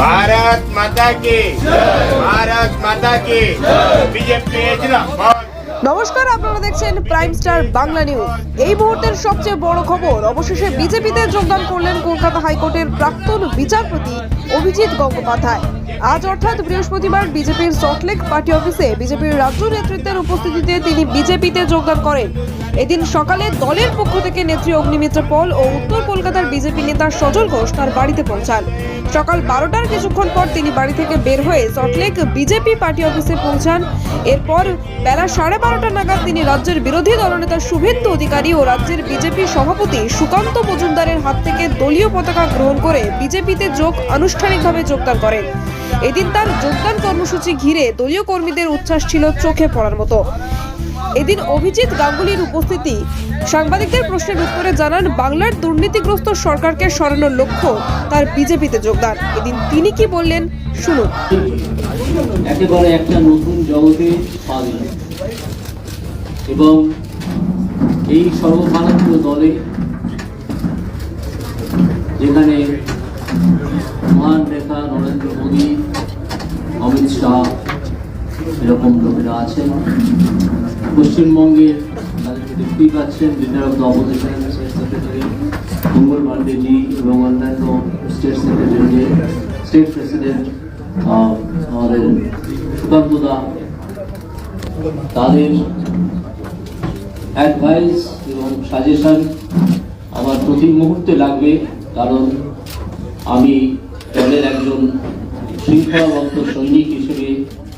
భారత్ మాతాకి భారత్ మాతాకి বিজেপি নমস্কার, আপনারা দেখছেন প্রাইম স্টার বাংলা নিউজ এই মুহূর্তের সবচেয়ে বড় খবর, অবশেষে বিজেপিতে যোগদান করলেন কলকাতা হাইকোর্টের প্রাক্তন বিচারপতি অভিজিৎ গঙ্গোপাধ্যায়। আজ অর্থাৎ বৃহস্পতিবার বিজেপির সল্টলেক পার্টি অফিসে বিজেপির রাজ্য নেতৃত্বের উপস্থিতিতে তিনি বিজেপিতে যোগদান করেন। এদিন সকালে দলের পক্ষ থেকে নেত্রী অগ্নিমিত্র পল ও উত্তর কলকাতার বিজেপি নেতা সজল ঘোষ তার বাড়িতে পৌঁছান। সকাল বারোটার কিছুক্ষণ পর তিনি বাড়ি থেকে বের হয়ে সল্টলেক বিজেপি পার্টি অফিসে পৌঁছান। এরপর বেলা সাড়ে বারোটা নাগাদ তিনি রাজ্যের বিরোধী দলনেতা শুভেন্দু অধিকারী ও রাজ্যের বিজেপি সভাপতি সুকান্ত মজুমদারের হাত থেকে দলীয় পতাকা গ্রহণ করে বিজেপিতে যোগ আনুষ্ঠানিকভাবে যোগদান করেন। এদিন তার যোগদান কর্মসূচি ঘিরে দলীয় কর্মীদের উচ্ছ্বাস ছিল চোখে পড়ার মতো। এদিন অভিজিৎ গাঙ্গুলির উপস্থিতি। সাংবাদিকদের প্রশ্নের উত্তরে জানান, বাংলার দুর্নীতিগ্রস্ত সরকারকে সরানোর লক্ষ্য তার বিজেপিতে যোগদান। এদিন তিনি কি বললেন, শুনুন। একেবারে একটা নতুন জগতে এবং এই সর্বভারতীয় দলে যেখানে মহান নেতা নরেন্দ্র মোদী, অমিত শাহ এরকম লোকেরা আছেন পশ্চিমবঙ্গের তাদেরকে দেখতেই পাচ্ছেন leader of the opposition Mangal Pandeji এবং অন্যান্য স্টেট সেক্রেটারি স্টেট প্রেসিডেন্ট আমাদের সুকান্ত দা, তাদের অ্যাডভাইস এবং সাজেশন আমার প্রতি মুহূর্তে লাগবে, কারণ আমি দলের একজন শৃঙ্খলাবদ্ধ সৈনিক হিসেবে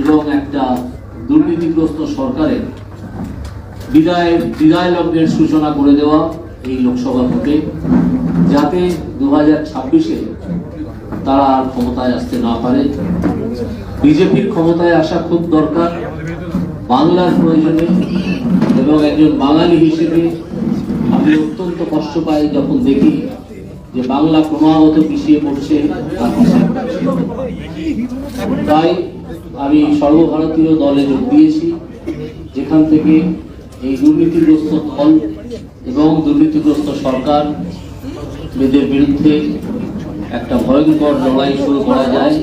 এবং একটা দুর্নীতিগ্রস্ত সরকারের বিদায় বিদায় লগ্নের সূচনা করে দেওয়া এই লোকসভা ভোটে, যাতে দু হাজার ছাব্বিশে তারা আর ক্ষমতায় আসতে না পারে বিজেপির ক্ষমতায় আসা খুব দরকার বাংলার প্রয়োজনে এবং একজন বাঙালি হিসেবে আমি অত্যন্ত কষ্ট পাই যখন দেখি যে বাংলা ক্রমাগত পিছিয়ে পড়ছে। তাই আমি সর্বভারতীয় দলে যোগ দিয়েছি, যেখান থেকে এই দুর্নীতিগ্রস্ত দল এবং দুর্নীতিগ্রস্ত সরকার এদের বিরুদ্ধে একটা ভয়ঙ্কর লড়াই শুরু করা যায়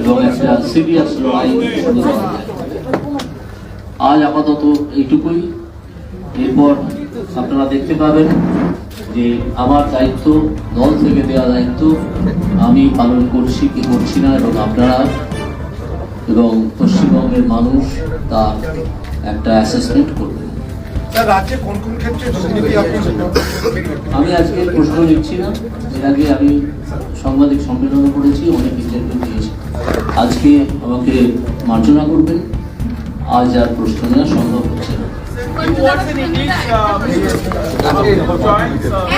এবং একটা সিরিয়াস লড়াই শুরু করা যায়। আজ আপাতত এইটুকুই। এরপর আপনারা দেখতে পাবেন যে আমার দায়িত্ব, দল থেকে দেওয়া দায়িত্ব, আমি পালন করছি কি করছি না এবং আপনারা এবং পশ্চিমবঙ্গের মানুষ তার একটা অ্যাসেসমেন্ট আপনি আমি আজকে প্রশ্ন নিচ্ছি না এর আগে আমি সাংবাদিক সম্মেলনে করেছি অনেক ইন্টারভিউ দিয়েছি। আজকে আমাকে মার্জনা করবেন আজ আর প্রশ্ন নেওয়া সম্ভব হচ্ছে না।